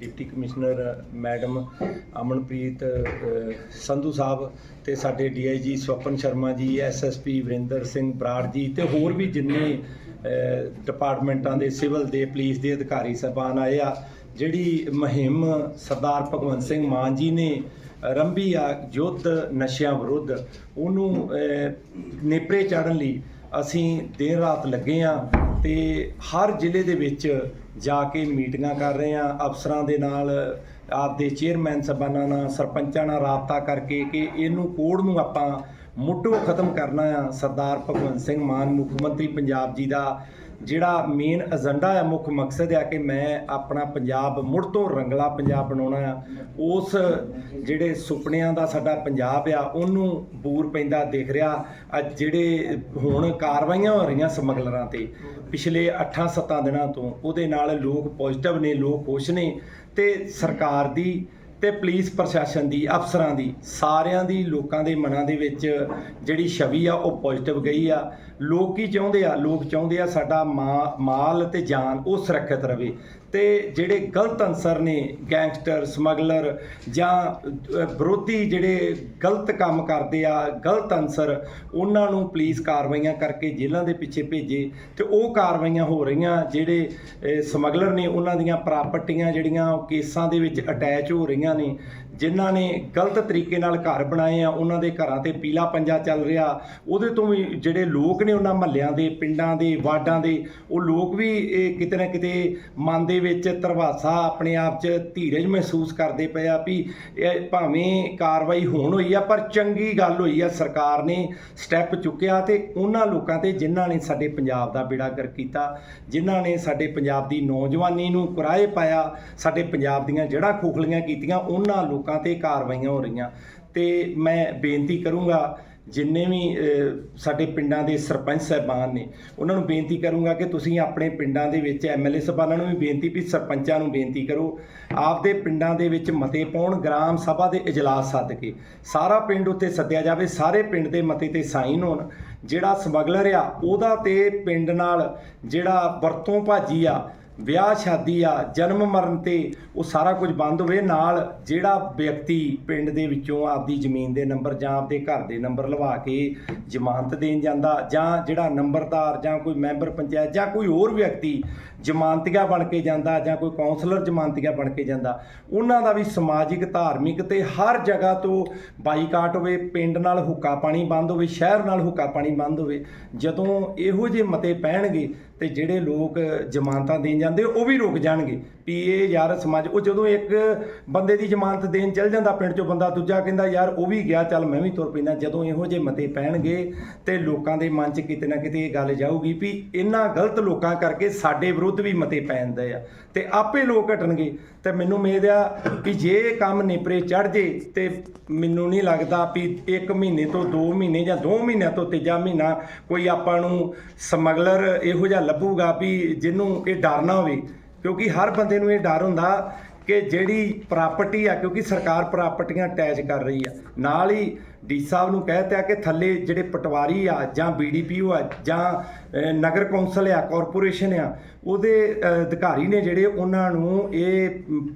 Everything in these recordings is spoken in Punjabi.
Deputy commissioner madam Amanpreet Sandhu ਸਾਹਿਬ ਤੇ ਸਾਡੇ ਡੀਆਈਜੀ ਸਵਪਨ ਸ਼ਰਮਾ ਜੀ, ਐਸਐਸਪੀ ਵਰਿੰਦਰ ਸਿੰਘ ਬਰਾੜ ਜੀ ਤੇ ਹੋਰ ਵੀ ਜਿੰਨੇ ਡਿਪਾਰਟਮੈਂਟਾਂ ਦੇ ਸਿਵਲ ਦੇ ਪੁਲਿਸ ਦੇ ਅਧਿਕਾਰੀ ਸਾਹਿਬਾਨ ਆਏ ਆ, ਜਿਹੜੀ ਮੁਹਿੰਮ ਸਰਦਾਰ ਭਗਵੰਤ ਸਿੰਘ ਮਾਨ ਜੀ ਨੇ ਰੰਭੀ ਆ, ਯੁੱਧ, ਨਸ਼ਿਆਂ ਵਿਰੁੱਧ। ਉਹਨੂੰ ਨੇਪਰੇ ਚਾੜਨ ਲਈ ਅਸੀਂ ਦਿਨ ਰਾਤ ਲੱਗੇ ਆ ਤੇ ਹਰ ਜ਼ਿਲ੍ਹੇ ਦੇ ਵਿੱਚ ਜਾ ਕੇ ਮੀਟਿੰਗਾਂ ਕਰ ਰਹੇ ਆ। ਅਫਸਰਾਂ ਦੇ ਨਾਲ, ਆਪਦੇ ਚੇਅਰਮੈਨ ਸਬਾਨਾਂ ਨਾਲ, ਸਰਪੰਚਾਂ ਨਾਲ ਰਾਬਤਾ ਕਰਕੇ ਕਿ ਇਹਨੂੰ ਕੋੜ ਨੂੰ ਆਪਾਂ ਮੁੱਢੋਂ ਖਤਮ ਕਰਨਾ ਆ। ਸਰਦਾਰ ਭਗਵੰਤ ਸਿੰਘ ਮਾਨ, ਮੁੱਖ ਮੰਤਰੀ ਪੰਜਾਬ ਜੀ ਦਾ ਜਿਹੜਾ ਮੇਨ ਏਜੰਡਾ ਆ ਮੁੱਖ ਮਕਸਦ ਆ ਕਿ ਮੈਂ ਆਪਣਾ ਪੰਜਾਬ ਮੁੜ ਤੋਂ ਰੰਗਲਾ ਪੰਜਾਬ ਬਣਾਉਣਾ ਆ। ਉਸ ਜਿਹੜੇ ਸੁਪਨਿਆਂ ਦਾ ਸਾਡਾ ਪੰਜਾਬ ਆ, ਉਹਨੂੰ ਬੂਰ ਪੈਂਦਾ ਦਿਖ ਰਿਹਾ। ਅੱਜ ਜਿਹੜੇ ਹੁਣ ਕਾਰਵਾਈਆਂ ਹੋ ਰਹੀਆਂ ਸਮਗਲਰਾਂ ਤੇ, ਪਿਛਲੇ 8-7 ਦਿਨਾਂ ਤੋਂ, ਉਹਦੇ ਨਾਲ ਲੋਕ ਪੋਜ਼ਿਟਿਵ ਨੇ, ਲੋਕ ਖੁਸ਼ ਨੇ ਤੇ ਸਰਕਾਰ ਦੀ ਤੇ ਪੁਲਿਸ ਪ੍ਰਸ਼ਾਸਨ ਦੀ, ਅਫਸਰਾਂ ਦੀ, ਸਾਰਿਆਂ ਦੀ, ਲੋਕਾਂ ਦੇ ਮਨਾਂ ਦੇ ਵਿੱਚ ਜਿਹੜੀ ਛਵੀ ਆ, ਉਹ ਪੋਜ਼ਿਟਿਵ ਗਈ ਆ। ਲੋਕ ਕੀ ਚਾਹੁੰਦੇ ਆ? ਲੋਕ ਚਾਹੁੰਦੇ ਆ ਸਾਡਾ ਮਾ- ਮਾਲ ਤੇ ਜਾਨ ਉਹ ਸੁਰੱਖਿਅਤ ਰਵੇ। ਤੇ ਜਿਹੜੇ ਗਲਤ ਅਨਸਰ ਨੇ, ਗੈਂਗਸਟਰ, ਸਮਗਲਰ ਜਾਂ ਵਿਰੋਧੀ ਜਿਹੜੇ ਗਲਤ ਕੰਮ ਕਰਦੇ ਆ, ਗਲਤ ਅਨਸਰ, ਉਹਨਾਂ ਨੂੰ ਪੁਲਿਸ ਕਾਰਵਾਈਆਂ ਕਰਕੇ ਜੇਲ੍ਹਾਂ ਦੇ ਪਿੱਛੇ ਭੇਜੇ ਤੇ ਉਹ ਕਾਰਵਾਈਆਂ ਹੋ ਰਹੀਆਂ ਜਿਹੜੇ ਸਮਗਲਰ ਨੇ, ਉਹਨਾਂ ਦੀਆਂ ਪ੍ਰਾਪਰਟੀਆਂ ਜਿਹੜੀਆਂ ਉਹ ਕੇਸਾਂ ਦੇ ਵਿੱਚ ਅਟੈਚ ਹੋ ਰਹੀਆਂ ਨੇ, ਜਿਨ੍ਹਾਂ ਨੇ ਗਲਤ ਤਰੀਕੇ ਨਾਲ ਘਰ ਬਣਾਏ ਆ, ਉਹਨਾਂ ਦੇ ਘਰਾਂ ਤੇ ਪੀਲਾ ਪੰਜਾ ਚੱਲ ਰਿਹਾ, ਉਹਦੇ ਤੋਂ ਵੀ ਜਿਹੜੇ ਲੋਕ ਨੇ ਉਹਨਾਂ ਮਹੱਲਿਆਂ ਦੇ, ਪਿੰਡਾਂ ਦੇ, ਵਾਰਡਾਂ ਦੇ, ਉਹ ਲੋਕ ਵੀ ਇਹ ਕਿਤੇ ਨਾ ਕਿਤੇ ਮਨ ਦੇ ਵਿੱਚ ਤਰਵਾਸਾ ਆਪਣੇ ਆਪ 'ਚ ਧੀਰਜ ਮਹਿਸੂਸ ਕਰਦੇ ਪਏ ਆ ਵੀ ਇਹ ਭਾਵੇਂ ਕਾਰਵਾਈ ਹੋਣ ਹੋਈ ਆ, ਪਰ ਚੰਗੀ ਗੱਲ ਹੋਈ ਆ, ਸਰਕਾਰ ਨੇ ਸਟੈਪ ਚੁੱਕਿਆ ਤੇ ਉਹਨਾਂ ਲੋਕਾਂ ਤੇ ਜਿਨ੍ਹਾਂ ਨੇ ਸਾਡੇ ਪੰਜਾਬ ਦਾ ਬੇੜਾ ਗਰ ਕੀਤਾ, ਜਿਨ੍ਹਾਂ ਨੇ ਸਾਡੇ ਪੰਜਾਬ ਦੀ ਨੌਜਵਾਨੀ ਨੂੰ ਕੁਰਾਏ ਪਾਇਆ, ਸਾਡੇ ਪੰਜਾਬ ਦੀਆਂ ਜੜ੍ਹਾਂ ਖੋਖਲੀਆਂ ਕੀਤੀਆਂ, ਉਹਨਾਂ ਲੋਕਾਂ ਤੇ ਕਾਰਵਾਈਆਂ ਹੋ ਰਹੀਆਂ। ਤੇ ਮੈਂ ਬੇਨਤੀ ਕਰੂੰਗਾ ਜਿੰਨੇ ਵੀ ਸਾਡੇ ਪਿੰਡਾਂ ਦੇ ਸਰਪੰਚ ਸਾਹਿਬਾਨ ਨੇ, ਉਹਨਾਂ ਨੂੰ ਬੇਨਤੀ ਕਰੂੰਗਾ ਕਿ ਤੁਸੀਂ ਆਪਣੇ ਪਿੰਡਾਂ ਦੇ ਵਿੱਚ ਐਮਐਲਏ ਸਾਹਿਬਾਨਾਂ ਨੂੰ ਵੀ ਬੇਨਤੀ, ਵੀ ਸਰਪੰਚਾਂ ਨੂੰ ਬੇਨਤੀ ਕਰੋ। ਆਪਦੇ ਪਿੰਡਾਂ ਦੇ ਵਿੱਚ ਮਤੇ ਪਾਉਣ, ਗ੍ਰਾਮ ਸਭਾ ਦੇ ਇਜਲਾਸ ਸੱਦ ਕੇ, ਸਾਰਾ ਪਿੰਡ ਉੱਤੇ ਸੱਦਿਆ ਜਾਵੇ, ਸਾਰੇ ਪਿੰਡ ਦੇ ਮਤੇ ਤੇ ਸਾਈਨ ਹੋਣ। ਜਿਹੜਾ ਸਮਗਲਰ ਆ, ਉਹਦਾ ਤੇ ਪਿੰਡ ਨਾਲ ਜਿਹੜਾ ਵਰਤੋਂ ਭਾਜੀ ਆ ਵਿਆਹ ਸ਼ਾਦੀ ਆ, ਜਨਮ ਮਰਨ ਤੇ ਉਹ ਸਾਰਾ ਕੁਝ ਬੰਦ ਹੋਵੇ, ਨਾਲ ਜਿਹੜਾ ਵਿਅਕਤੀ ਪਿੰਡ ਦੇ ਵਿੱਚੋਂ ਆਪਦੀ ਜ਼ਮੀਨ ਦੇ ਨੰਬਰ ਜਾਂ ਆਪਦੇ ਘਰ ਦੇ ਨੰਬਰ ਲਵਾ ਕੇ ਜ਼ਮਾਨਤ ਦੇਣ ਜਾਂਦਾ ਜਾਂ ਜਿਹੜਾ ਨੰਬਰਦਾਰ ਜਾਂ ਕੋਈ ਮੈਂਬਰ ਪੰਚਾਇਤ ਜਾਂ ਕੋਈ ਹੋਰ ਵਿਅਕਤੀ ਜ਼ਮਾਨਤੀਆ ਬਣ ਕੇ ਜਾਂਦਾ ਜਾਂ ਕੋਈ ਕਾਉਂਸਲਰ ਜ਼ਮਾਨਤੀਆ ਬਣ ਕੇ ਜਾਂਦਾ, ਉਹਨਾਂ ਦਾ ਵੀ ਸਮਾਜਿਕ, ਧਾਰਮਿਕ ਤੇ ਹਰ ਜਗ੍ਹਾ ਤੋਂ ਬਾਈਕਾਟ ਹੋਵੇ, ਪਿੰਡ ਨਾਲ ਹੁੱਕਾ ਪਾਣੀ ਬੰਦ ਹੋਵੇ, ਸ਼ਹਿਰ ਨਾਲ ਹੁੱਕਾ ਪਾਣੀ ਬੰਦ ਹੋਵੇ, ਜਦੋਂ ਇਹੋ ਜਿਹੇ ਮਤੇ ਪੈਣਗੇ ਤੇ ਜਿਹੜੇ ਲੋਕ ਜ਼ਮਾਨਤਾਂ ਦੇਣ ਜਾਂਦੇ, ਉਹ ਵੀ ਰੁਕ ਜਾਣਗੇ। ਵੀ ਇਹ ਯਾਰ ਸਮਾਜ, ਉਹ ਜਦੋਂ ਇੱਕ ਬੰਦੇ ਦੀ ਜ਼ਮਾਨਤ ਦੇਣ ਚੱਲ ਜਾਂਦਾ ਪਿੰਡ ਚੋਂ, ਬੰਦਾ ਦੂਜਾ ਕਹਿੰਦਾ, ਯਾਰ, ਉਹ ਵੀ ਗਿਆ, ਚੱਲ ਮੈਂ ਵੀ ਤੁਰ ਪੈਂਦਾ। ਜਦੋਂ ਇਹੋ ਜਿਹੇ ਮਤੇ ਪੈਣਗੇ ਤੇ ਲੋਕਾਂ ਦੇ ਮਨ 'ਚ ਕਿਤੇ ਨਾ ਕਿਤੇ ਇਹ ਗੱਲ ਜਾਊਗੀ ਵੀ ਇਹਨਾਂ ਗਲਤ ਲੋਕਾਂ ਕਰਕੇ ਸਾਡੇ ਵਿਰੁੱਧ ਵੀ ਮਤੇ ਪੈਂਦੇ ਆ ਤੇ ਆਪੇ ਲੋਕ ਘਟਣਗੇ ਤੇ ਮੈਨੂੰ ਉਮੀਦ ਆ ਵੀ ਜੇ ਕੰਮ ਨੇਪਰੇ ਚੜ ਜੇ ਤੇ ਮੈਨੂੰ ਨਹੀਂ ਲੱਗਦਾ ਵੀ 1 ਮਹੀਨੇ ਤੋਂ 2 ਮਹੀਨੇ ਜਾਂ 2 ਮਹੀਨਿਆਂ ਤੋਂ ਤੀਜਾ ਮਹੀਨਾ ਕੋਈ ਆਪਾਂ ਨੂੰ ਸਮਗਲਰ ਇਹੋ ਜਿਹਾ ਲੱਭੂਗਾ ਵੀ ਜਿਹਨੂੰ ਇਹ ਡਰ ਨਾ ਹੋਵੇ, ਕਿਉਂਕਿ ਹਰ ਬੰਦੇ ਨੂੰ ਇਹ ਡਰ ਹੁੰਦਾ ਕਿ ਜਿਹੜੀ ਪ੍ਰਾਪਰਟੀ ਆ, ਕਿਉਂਕਿ ਸਰਕਾਰ ਪ੍ਰਾਪਰਟੀਆਂ ਅਟੈਚ ਕਰ ਰਹੀ ਆ। ਨਾਲ ਹੀ ਡੀ ਸਾਹਿਬ ਨੂੰ ਕਹਿਤਾ ਕਿ ਥੱਲੇ ਜਿਹੜੇ ਪਟਵਾਰੀ ਆ ਜਾਂ ਬੀਡੀਪੀਓ ਆ ਜਾਂ ਨਗਰ ਕੌਂਸਲ ਆ, ਕਾਰਪੋਰੇਸ਼ਨ ਆ, ਉਹਦੇ ਅਧਿਕਾਰੀ ਨੇ ਜਿਹੜੇ ਉਹਨਾਂ ਨੂੰ ਇਹ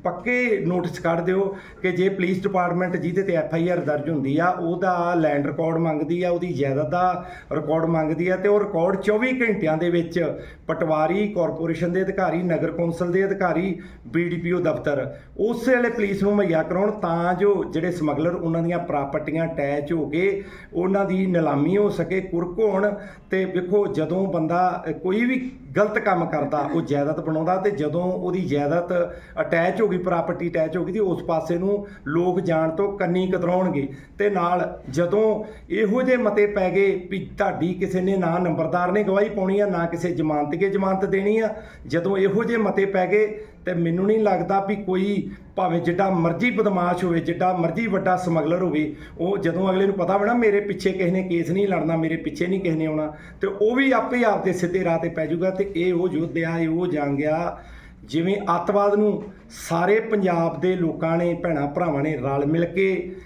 ਪੱਕੇ ਨੋਟਿਸ ਕੱਢ ਦਿਓ ਕਿ ਜੇ ਪੁਲਿਸ ਡਿਪਾਰਟਮੈਂਟ ਜਿਹਦੇ ਤੇ ਐਫ ਆਈ ਆਰ ਦਰਜ ਹੁੰਦੀ ਆ, ਉਹਦਾ ਲੈਂਡ ਰਿਕਾਰਡ ਮੰਗਦੀ ਆ, ਉਹਦੀ ਜਾਇਦਾਦ ਦਾ ਰਿਕਾਰਡ ਮੰਗਦੀ ਆ ਤੇ ਉਹ ਰਿਕਾਰਡ 24 ਘੰਟਿਆਂ ਦੇ ਵਿੱਚ ਪਟਵਾਰੀ, ਕਾਰਪੋਰੇਸ਼ਨ ਦੇ ਅਧਿਕਾਰੀ, ਨਗਰ ਕੌਂਸਲ ਦੇ ਅਧਿਕਾਰੀ ਬੀਡੀਪੀਓ ਦਫ਼ਤਰ, ਉਸੇ ਵੇਲੇ ਪੁਲਿਸ ਨੂੰ ਮੁਹੱਈਆ ਕਰਾਉਣ ਤਾਂ ਜੋ ਜਿਹੜੇ ਸਮਗਲਰ ਉਹਨਾਂ ਦੀਆਂ ਪ੍ਰਾਪਰਟੀਆਂ ਟੈ ਅਟੈਚ ਹੋ ਕੇ ਉਹਨਾਂ ਦੀ ਨਿਲਾਮੀ ਹੋ ਸਕੇ, ਕੁਰਕ ਹੋਣ ਤੇ ਵੇਖੋ ਜਦੋਂ ਬੰਦਾ ਕੋਈ ਵੀ ਗਲਤ ਕੰਮ ਕਰਦਾ, ਉਹ ਜਾਇਦਾਦ ਬਣਾਉਂਦਾ ਤੇ ਜਦੋਂ ਉਹਦੀ ਜਾਇਦਾਦ ਅਟੈਚ ਹੋ ਗਈ, ਪ੍ਰਾਪਰਟੀ ਅਟੈਚ ਹੋ ਗਈ ਤੇ ਉਸ ਪਾਸੇ ਨੂੰ ਲੋਕ ਜਾਣ ਤੋਂ ਕੰਨੀ ਕਤਰਾਉਣਗੇ ਤੇ ਨਾਲ ਜਦੋਂ ਇਹੋ ਜਿਹੇ ਮਤੇ ਪੈ ਗਏ ਵੀ ਤੁਹਾਡੀ ਕਿਸੇ ਨੇ ਨਾ ਨੰਬਰਦਾਰ ਨੇ ਗਵਾਹੀ ਪਾਉਣੀ ਆ, ਨਾ ਕਿਸੇ ਜ਼ਮਾਨਤੀਏ ਜ਼ਮਾਨਤ ਦੇਣੀ ਆ, ਜਦੋਂ ਇਹੋ ਜਿਹੇ ਮਤੇ ਪੈ ਗਏ ਤੇ ਮੈਨੂੰ ਨਹੀਂ ਲੱਗਦਾ ਵੀ ਕੋਈ ਭਾਵੇਂ ਜਿੱਡਾ ਮਰਜ਼ੀ ਬਦਮਾਸ਼ ਹੋਵੇ, ਜਿੱਡਾ ਮਰਜ਼ੀ ਵੱਡਾ ਸਮਗਲਰ ਹੋਵੇ, ਉਹ ਜਦੋਂ ਅਗਲੇ ਨੂੰ ਪਤਾ ਹੋਣਾ, ਮੇਰੇ ਪਿੱਛੇ ਕਿਸੇ ਨੇ ਕੇਸ ਨਹੀਂ ਲੜਨਾ, ਮੇਰੇ ਪਿੱਛੇ ਨਹੀਂ ਕਿਸੇ ਨੇ ਆਉਣਾ, ਤੇ ਉਹ ਵੀ ਆਪੇ ਆਪ ਦੇ ਸਿੱਧੇ ਰਾਹ ਤੇ ਪੈ ਜਾਊਗਾ ਤੇ ਇਹ ਉਹ ਯੁੱਧ ਆ ਇਹ ਉਹ ਜੰਗ ਆ ਜਿਵੇਂ ਅੱਤਵਾਦ ਨੂੰ ਸਾਰੇ ਪੰਜਾਬ ਦੇ ਲੋਕਾਂ ਨੇ, ਭੈਣਾ ਭਰਾਵਾਂ ਨੇ ਰਲ ਮਿਲ ਕੇ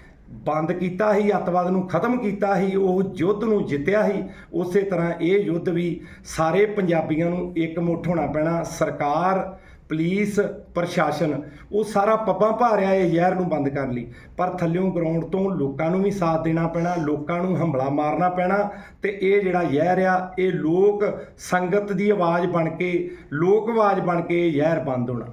ਬੰਦ ਕੀਤਾ ਸੀ, ਅੱਤਵਾਦ ਨੂੰ ਖਤਮ ਕੀਤਾ ਸੀ, ਉਹ ਯੁੱਧ ਨੂੰ ਜਿੱਤਿਆ ਸੀ, ਉਸੇ ਤਰ੍ਹਾਂ ਇਹ ਯੁੱਧ ਵੀ ਸਾਰੇ ਪੰਜਾਬੀਆਂ ਨੂੰ ਇੱਕ ਮੁੱਠ ਹੋਣਾ ਪੈਣਾ, ਸਰਕਾਰ ਪੁਲਿਸ ਪ੍ਰਸ਼ਾਸਨ, ਉਹ ਸਾਰਾ ਪੱਬਾਂ ਭਾਰਿਆ ਇਹ ਜ਼ਹਿਰ ਨੂੰ ਬੰਦ ਕਰਨ ਲਈ। ਪਰ ਥੱਲਿਓਂ ਗਰਾਊਂਡ ਤੋਂ ਲੋਕਾਂ ਨੂੰ ਵੀ ਸਾਥ ਦੇਣਾ ਪੈਣਾ, ਲੋਕਾਂ ਨੂੰ ਹਮਲਾ ਮਾਰਨਾ ਪੈਣਾ ਤੇ ਇਹ ਜਿਹੜਾ ਜ਼ਹਿਰ ਆ, ਇਹ ਲੋਕ ਸੰਗਤ ਦੀ ਆਵਾਜ਼ ਬਣ ਕੇ, ਲੋਕ ਆਵਾਜ਼ ਬਣ ਕੇ ਇਹ ਜ਼ਹਿਰ ਬੰਦ ਹੋਣਾ।